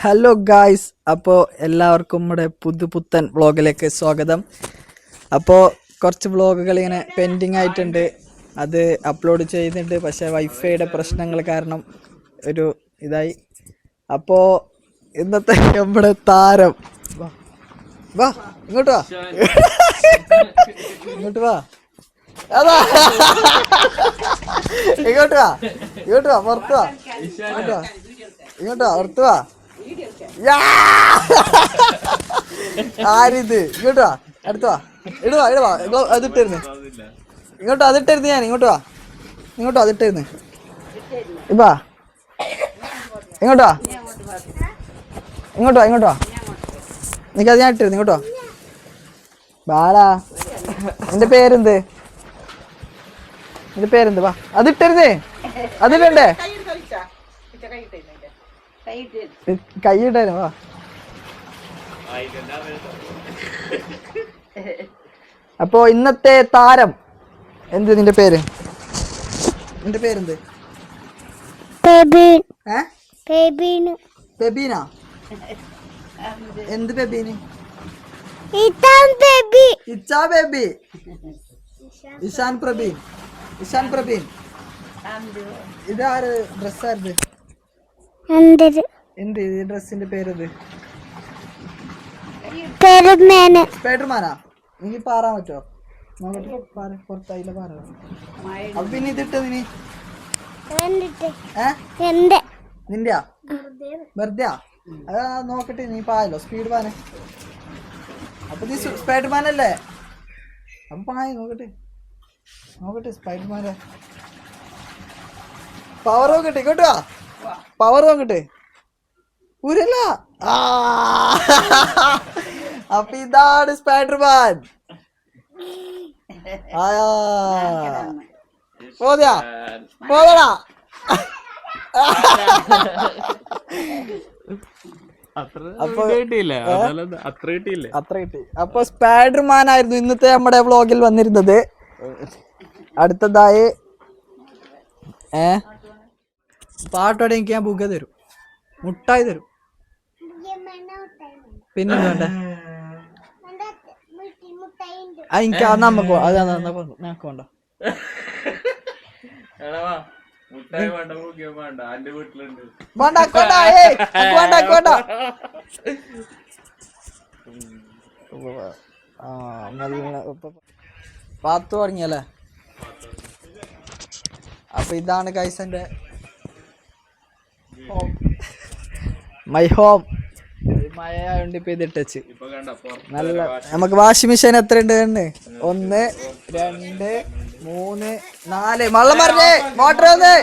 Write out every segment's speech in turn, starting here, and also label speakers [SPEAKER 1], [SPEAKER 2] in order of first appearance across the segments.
[SPEAKER 1] Hello guys അപ്പോൾ എല്ലാവർക്കും നമ്മുടെ പുതുപുത്തൻ വ്ളോഗിലേക്ക് സ്വാഗതം. അപ്പോൾ കുറച്ച് വ്ളോഗുകൾ ഇങ്ങനെ പെൻഡിങ് ആയിട്ടുണ്ട്. അത് അപ്ലോഡ് ചെയ്യുന്നുണ്ട് പക്ഷേ വൈഫൈയുടെ പ്രശ്നങ്ങൾ കാരണം ഒരു ഇതായി. അപ്പോൾ ഇന്നത്തെ നമ്മുടെ താരം. വാ. ഇങ്ങോട്ട് വാ. ഇങ്ങോട്ട് വാ. അതാ. ഇങ്ങോട്ട് വാ. ഇങ്ങോട്ട് വാ പുറത്ത് വാ. ഇങ്ങോട്ട് വാ. ഇങ്ങോട്ട് വാ! ആരിത്? ഇങ്ങോട്ട് വാ അടുത്ത് വാ. ഇടുവാ ഇടുവാ അതിട്ടിരുന്നു ഇങ്ങോട്ടോ അതിട്ടിരുന്ന് ഞാൻ ഇങ്ങോട്ട് വാ. ഇങ്ങോട്ടോ അതിട്ടിരുന്ന് ഇപ്പാ. ഇങ്ങോട്ടോ വാ. ഇങ്ങോട്ടോ വാ ഇങ്ങോട്ടോ വാ. നിനക്കത് ഞാൻ ഇട്ടിരുന്നു ഇങ്ങോട്ടോ ബാലാ. എന്റെ പേരെന്ത്? എന്റെ പേരെന്ത്? വാ. അതിട്ടിരുന്നേ അതിടണ്ടേ കൈയിട്ടായിരുന്നു വാ. അപ്പോ ഇന്നത്തെ താരം എന്ത് നിന്റെ പേര്? നിന്റെ പേരെന്ത്?
[SPEAKER 2] ബേബീന്?
[SPEAKER 1] എന്ത് ബെബീന് ഇച്ചാ ബേബി. ഇഷാൻ പ്രബീൻ ഇഷാൻ പ്രബീൻ ഇതാര്?
[SPEAKER 2] ഡ്രസ്സായിരുന്നു
[SPEAKER 1] എന്ത് ഈ ഡ്രസ്സിന്റെ പേരത്? സ്പൈഡർമാനാ? നീ പാറാൻ പറ്റുമോ നോക്കട്ടെ പാറ പുറത്തായില്ല പാറ അപ്പൊ പിന്നെ ഇതിട്ട് നീ. നിന്റെയാ? വെറുതെ അതാ നോക്കട്ടെ നീ പായല്ലോ സ്പീഡ് പാനെ. അപ്പൊ നീ സ്പൈഡർമാൻ അല്ലേ അപ്പൊ പായ നോക്കട്ടെ. നോക്കട്ടെ സ്പൈഡർമാനെ. പവർ നോക്കട്ടെ കേട്ടോ പവർ നോക്കട്ടെ. ആ. അപ്പൊ ഇതാണ് സ്പൈഡർമാൻ. പോതടാ അപ്പൊ- സ്പൈഡർമാൻ ആയിരുന്നു ഇന്നത്തെ നമ്മുടെ വ്ളോഗിൽ വന്നിരുന്നത്. അടുത്തതായി ഏ? പാട്ടോടെ എനിക്ക് ഞാൻ ബുക്ക് തരും. മുട്ടായി തരും. പിന്നെ വേണ്ടേ ആ എനിക്ക് അത് നമുക്ക് അത് നമുക്ക് വേണ്ട.
[SPEAKER 3] വേണ്ട വേണ്ട വീട്ടിലുണ്ട്.
[SPEAKER 1] വേണ്ട വേണ്ട പാത്തു തുടങ്ങിയല്ലേ? അപ്പൊ ഇതാണ് കൈസന്റെ മൈ ഹോം. മഴ ആയതുകൊണ്ട് ഇപ്പൊ ഇത് ഇട്ടച്ച്. നല്ല നമുക്ക് വാഷിംഗ് മെഷീൻ എത്ര ഉണ്ട് കണ്ട് ഒന്ന് രണ്ട് മൂന്ന് നാല്. വെള്ളം പറഞ്ഞേ മോട്ടർ വന്ന്.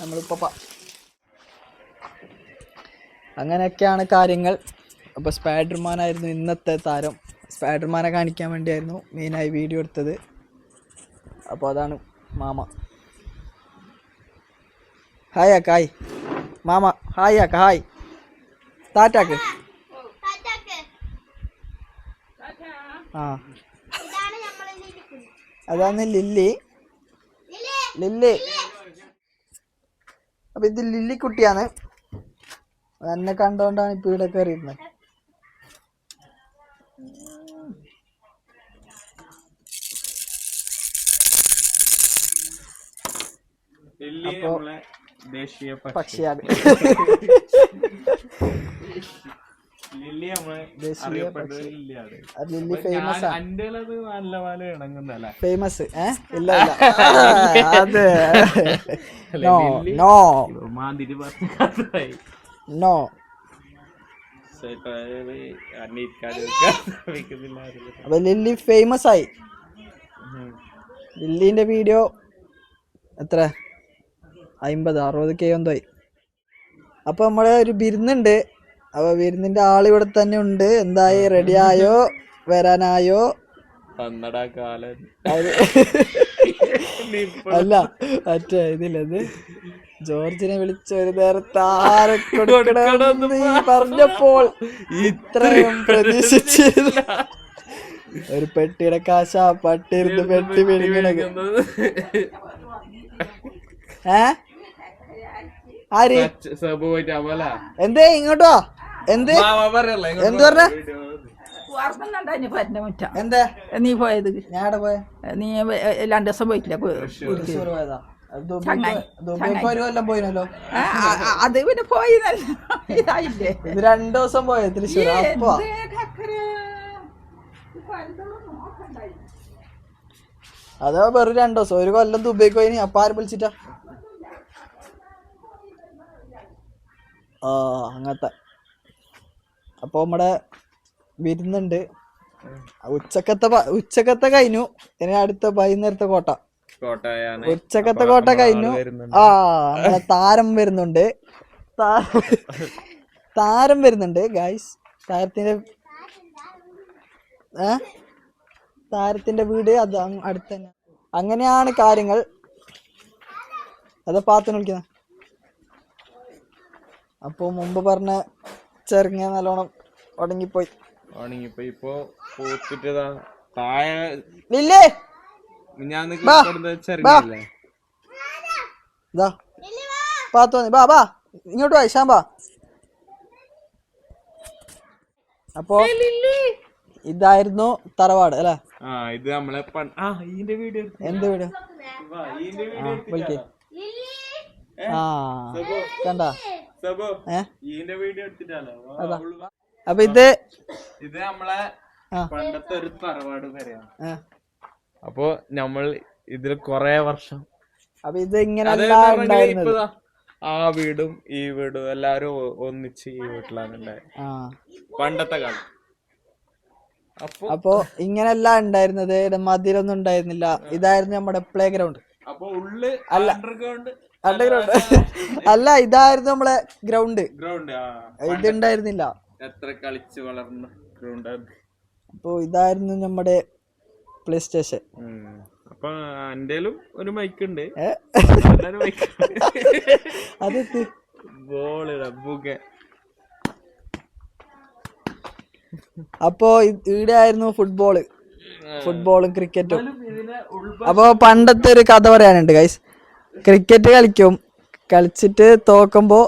[SPEAKER 1] നമ്മളിപ്പോ അങ്ങനെയൊക്കെയാണ് കാര്യങ്ങൾ. അപ്പോൾ സ്പൈഡർമാൻ ആയിരുന്നു ഇന്നത്തെ താരം. സ്പൈഡർമാനെ കാണിക്കാൻ വേണ്ടിയായിരുന്നു മെയിനായി വീഡിയോ എടുത്തത്. അപ്പോൾ അതാണ് മാമ. ഹായ് ആക്ക ഹായ്. മാമ ഹായ് ആക്ക ഹായ്. താറ്റാക്ക് ആ. അതാണ് ലില്ലി. ലില്ലി. അപ്പൊ ഇത് ലില്ലി കുട്ടിയാണ്. അത് എന്നെ കണ്ടോണ്ടാണ് ഇപ്പൊ ഇവിടെ കയറിയിരുന്നത്
[SPEAKER 3] നമ്മളെ ദേശീയ പക്ഷി.
[SPEAKER 1] പക്ഷിയാണ്
[SPEAKER 3] ലില്ലി നമ്മളെ
[SPEAKER 1] ഫേമസ്
[SPEAKER 3] ഇണങ്ങുന്നല്ലേ
[SPEAKER 1] ഫേമസ് ഇല്ല ഇല്ല. അതെ. നോ നോ
[SPEAKER 3] മാതിരി
[SPEAKER 1] നോ അപ്പൊ ലില്ലി ഫേമസ് ആയി. ലില്ലിന്റെ വീഡിയോ എത്ര? അമ്പത് അറുപത് കെ എന്തോ ആയി അപ്പൊ നമ്മളെ ഒരു വിരുന്നുണ്ട്. അപ്പൊ വിരുന്നിന്റെ ആൾ ഇവിടെ തന്നെ ഉണ്ട്. എന്തായി? റെഡി ആയോ? വരാനായോ? അല്ല മറ്റേ ഇതില്ലത് ജോർജിനെ വിളിച്ച ഒരു നേരത്തെ ആരെ പറഞ്ഞപ്പോൾ ഇത്രയും പ്രതീക്ഷിച്ചില്ല. ഒരു പെട്ടിയുടെ കാശ പട്ടിരുന്ന് പെട്ടി വിഴുങ്ങണത്. ഏ? ആര്? എന്തേ? ഇങ്ങോട്ടോ? എന്ത്?
[SPEAKER 3] പറയല്ലേ
[SPEAKER 1] എന്ത് പറഞ്ഞ? എന്താ?
[SPEAKER 4] നീ പോയത്?
[SPEAKER 1] ഞാടെ പോയ?
[SPEAKER 4] നീ രണ്ടു ദിവസം പോയിട്ടില്ല
[SPEAKER 1] പോയതാ. പോയിനല്ലോ?
[SPEAKER 4] അത് പിന്നെ പോയി ഇതായില്ലേ?
[SPEAKER 1] രണ്ടു ദിവസം പോയ തൃശ്ശൂർ. അപ്പൊ. അതാ വെറും രണ്ടു ദിവസം. ഒരു കൊല്ലം ദുബൈക്ക് പോയിനി. അപ്പൊ ആരും വിളിച്ചിട്ടാ? അങ്ങനത്തെ. അപ്പൊ നമ്മടെ വിരുന്നുണ്ട്. ഉച്ചക്കത്തെ ഉച്ചക്കത്തെ കഴിഞ്ഞു. ഇനി അടുത്ത വൈകുന്നേരത്തെ കോട്ട. ഉച്ചക്കത്തെ കോട്ട കഴിഞ്ഞു. ആ നമ്മളെ താരം വരുന്നുണ്ട്. താരം വരുന്നുണ്ട് ഗായ്സ് താരത്തിന്റെ ഏ? താരത്തിന്റെ വീട് അത് അടുത്തന്നെ. അടുത്ത് തന്നെ അങ്ങനെയാണ് കാര്യങ്ങൾ. അതെ പാത്തിന് വിളിക്കുന്നത് അപ്പൊ മുമ്പ് പറഞ്ഞ ചെറുങ്ങ നല്ലോണം ഉടങ്ങിപ്പോയി
[SPEAKER 3] ഉടങ്ങിപ്പോയി ഇപ്പൊ പൂത്തിട്ടതാ. താഴെ
[SPEAKER 1] ഇല്ലേ
[SPEAKER 3] ഞാൻ
[SPEAKER 1] ബാ.
[SPEAKER 3] ചെറിയല്ലേ
[SPEAKER 1] ഇതാ പാത്തു വന്നി. ബാ ബാ ഇങ്ങോട്ട് വാ ഇഷാൻ ബാ. അപ്പോ ഇതായിരുന്നു തറവാട് അല്ലേ?
[SPEAKER 3] ആ ഇത് നമ്മളെ പണ്ട് ആ ഇതിന്റെ വീഡിയോ
[SPEAKER 1] എന്ത് വീട്
[SPEAKER 3] ഇതിന്റെ
[SPEAKER 1] ആ
[SPEAKER 3] വീഡിയോ
[SPEAKER 1] വിളിക്കേ. ആ കണ്ട. അപ്പൊ ഇത്
[SPEAKER 3] ഇത് നമ്മളെ പണ്ടത്തെ ഒരു തറവാട്
[SPEAKER 1] പേരാണ്
[SPEAKER 3] അപ്പൊ നമ്മൾ ഇതിൽ കൊറേ വർഷം
[SPEAKER 1] അപ്പൊ ഇത് ഇങ്ങനെ അല്ല
[SPEAKER 3] ആ വീടും ഈ വീടും എല്ലാരും ഒന്നിച്ച് ഈ വീട്ടിലാണ് ഉണ്ടായത് പണ്ടത്തെ കാലം. അപ്പൊ
[SPEAKER 1] ഇങ്ങനല്ല ഉണ്ടായിരുന്നത് മതിലൊന്നും ഉണ്ടായിരുന്നില്ല. ഇതായിരുന്നു നമ്മുടെ പ്ലേ ഗ്രൗണ്ട്
[SPEAKER 3] അപ്പൊ ഉള്ള് അണ്ടർഗ്രൗണ്ട്
[SPEAKER 1] അണ്ടർഗ്രൗണ്ട് അല്ല ഇതായിരുന്നു നമ്മളെ ഗ്രൗണ്ട്.
[SPEAKER 3] ഗ്രൗണ്ട്
[SPEAKER 1] ഇത് ഉണ്ടായിരുന്നില്ല
[SPEAKER 3] എത്ര കളിച്ച് വളർന്ന ഗ്രൗണ്ട്
[SPEAKER 1] അപ്പോ ഇതായിരുന്നു നമ്മുടെ പ്ലേ സ്റ്റേഷൻ
[SPEAKER 3] അപ്പൊ എന്റേലും ഒരു മൈക്ക് ഉണ്ട്.
[SPEAKER 1] അത് അപ്പോ ഇവിടെ ആയിരുന്നു ഫുട്ബോൾ ഫുട്ബോളും ക്രിക്കറ്റും അപ്പോ പണ്ടത്തെ ഒരു കഥ പറയാനുണ്ട് ഗൈസ് ക്രിക്കറ്റ് കളിക്കും. കളിച്ചിട്ട് തോക്കുമ്പോ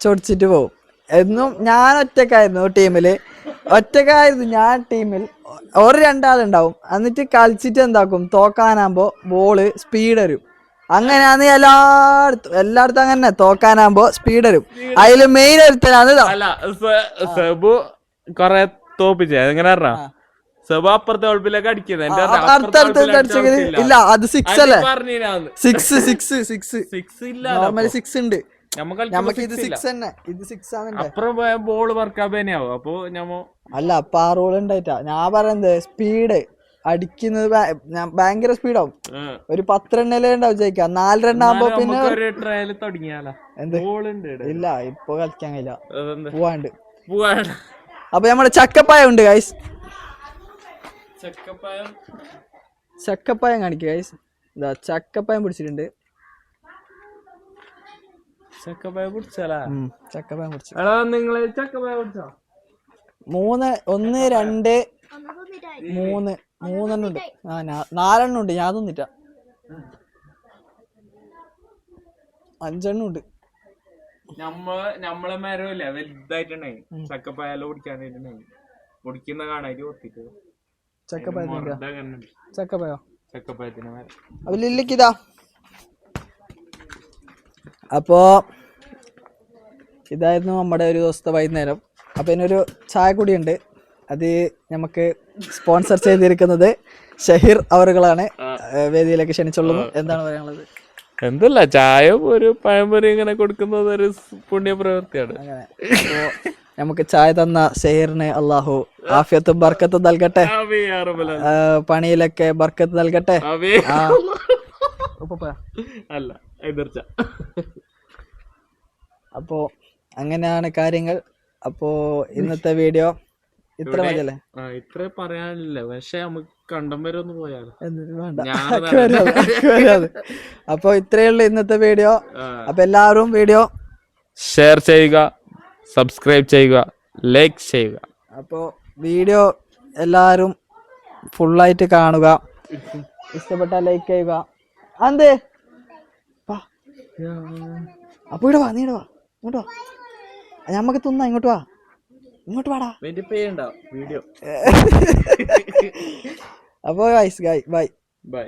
[SPEAKER 1] ചൊടിച്ചിട്ട് പോകും എന്നും ഞാൻ ഒറ്റക്കായിരുന്നു ടീമിൽ. ഒറ്റക്കായിരുന്നു ഞാൻ ടീമിൽ. ഒരു രണ്ടാളുണ്ടാവും. എന്നിട്ട് കളിച്ചിട്ട് എന്താക്കും? തോക്കാനാകുമ്പോ ബോൾ സ്പീഡ് വരും. അങ്ങനെയാന്ന് എല്ലായിടത്തും എല്ലായിടത്തും അങ്ങനെ തോക്കാനാകുമ്പോ സ്പീഡ് വരും. അതിൽ മെയിൻ ഒരുത്തനാണ്
[SPEAKER 3] സബു കൊറേ തോപ്പിച്ചേ? എങ്ങനെ പറഞ്ഞ സബു അപ്പുറത്തെ ഒളിപ്പിലേക്ക് അടിക്കുന്നത്
[SPEAKER 1] ഇല്ല അത് സിക്സ് അല്ലേ?
[SPEAKER 3] പറഞ്ഞിനാന്ന്.
[SPEAKER 1] സിക്സ് സിക്സ് സിക്സ്
[SPEAKER 3] സിക്സ് ഇല്ല
[SPEAKER 1] നോർമലി സിക്സ് ഉണ്ട്. നമുക്ക് ഇത് സിക്സ് തന്നെ. ഇത് സിക്സ് ആണ്
[SPEAKER 3] അപ്പുറം ബോൾ വർക്കാബേനാവും അപ്പൊ ഞമ്മ
[SPEAKER 1] അല്ല അപ്പൊ ആ റൂൾ ഉണ്ടായിട്ടാ. ഞാൻ പറയുന്നത് സ്പീഡ് അടിക്കുന്നത് ഭയങ്കര സ്പീഡാവും ഒരു പത്ത് റണ്ണല്ലേ ഉണ്ടാവും ജയിക്കാം. നാല് റൺ പിന്നെ ഇല്ല ഇപ്പൊ കളിക്കാൻ കഴിയില്ല? പോവാണ്ട്.
[SPEAKER 3] പോവാണ്
[SPEAKER 1] അപ്പൊ നമ്മുടെ ചക്കപ്പായ ഉണ്ട് ഗൈസ്
[SPEAKER 3] ചക്കപ്പായം
[SPEAKER 1] ചക്കപ്പായം കാണിക്കുക ഇതാ ചക്കപ്പായം പിടിച്ചിട്ടുണ്ട്.
[SPEAKER 3] ചക്കപ്പായം
[SPEAKER 1] ചക്കപ്പായം പിടിച്ചു.
[SPEAKER 3] എടാ നിങ്ങൾ ചക്കപ്പായം
[SPEAKER 1] മൂന്ന് ഒന്ന് രണ്ട് മൂന്ന് മൂന്നെണ്ണം ഉണ്ട്. ആ നാലെണ്ണം ഉണ്ട്. ഞാൻ തിന്നിട്ട. അഞ്ചെണ്ണം ഉണ്ട്.
[SPEAKER 3] നമ്മ നമ്മളെ മരമില്ല വലുതായിട്ടുണ്ടായി ചക്കപ്പായാലും കുടിക്കാനായിട്ടുണ്ടായി കുടിക്കുന്ന കാണായിട്ട് ഒത്തിട്ട്
[SPEAKER 1] അപ്പൊ ഇതായിരുന്നു നമ്മുടെ ഒരു ദിവസത്തെ വൈകുന്നേരം. അപ്പൊ ഇതിനൊരു ചായ കൂടി ഉണ്ട്. അത് നമുക്ക് സ്പോൺസർ ചെയ്തിരിക്കുന്നത് ഷഹീർ അവറുകളാണ്. വേദിയിലേക്ക് ക്ഷണിച്ചുള്ളത് എന്താണ് പറയാനുള്ളത്?
[SPEAKER 3] എന്തല്ല ചായ ഒരു പഴംപൊരി ഇങ്ങനെ കൊടുക്കുന്നത് ഒരു പുണ്യ പ്രവൃത്തിയാണ്
[SPEAKER 1] അങ്ങനെ. അപ്പോ നമുക്ക് ചായ തന്ന സെഹറിന് അള്ളാഹു ആഫിയത്തും ബർക്കത്തും നൽകട്ടെ. പണിയിലൊക്കെ ബർക്കത്ത് നൽകട്ടെ.
[SPEAKER 3] അല്ല എതിർച്ച.
[SPEAKER 1] അപ്പോ അങ്ങനെയാണ് കാര്യങ്ങൾ. അപ്പോ ഇന്നത്തെ വീഡിയോ ഇത്ര മതിയല്ലേ?
[SPEAKER 3] ഇത്ര പറയാനില്ല. പക്ഷെ നമുക്ക് കണ്ടം വരെ ഒന്ന് പോയാലോ?
[SPEAKER 1] വേണ്ട. അപ്പൊ ഇത്രയുള്ള ഉള്ളൂ ഇന്നത്തെ വീഡിയോ. അപ്പൊ എല്ലാവരും വീഡിയോ
[SPEAKER 3] ഷെയർ ചെയ്യുക. സബ്സ്ക്രൈബ് ചെയ്യുക ലൈക്ക് ചെയ്യുക.
[SPEAKER 1] അപ്പോൾ വീഡിയോ എല്ലാവരും ഫുള്ളായിട്ട് കാണുക. ഇഷ്ടപ്പെട്ട ലൈക്ക് ചെയ്യുക. അന്തേ അപ്പൊ ഇവിടെ വാ നീ ഇവിടെ വാ. ഇങ്ങോട്ട് വാ. ഞമ്മക്ക് തിന്നാ ഇങ്ങോട്ട് വാ. ഇങ്ങോട്ട് വാടാ.
[SPEAKER 3] വീഡിയോ
[SPEAKER 1] അപ്പോൾ ഗൈസ് ഗൈ ബൈ
[SPEAKER 3] ബൈ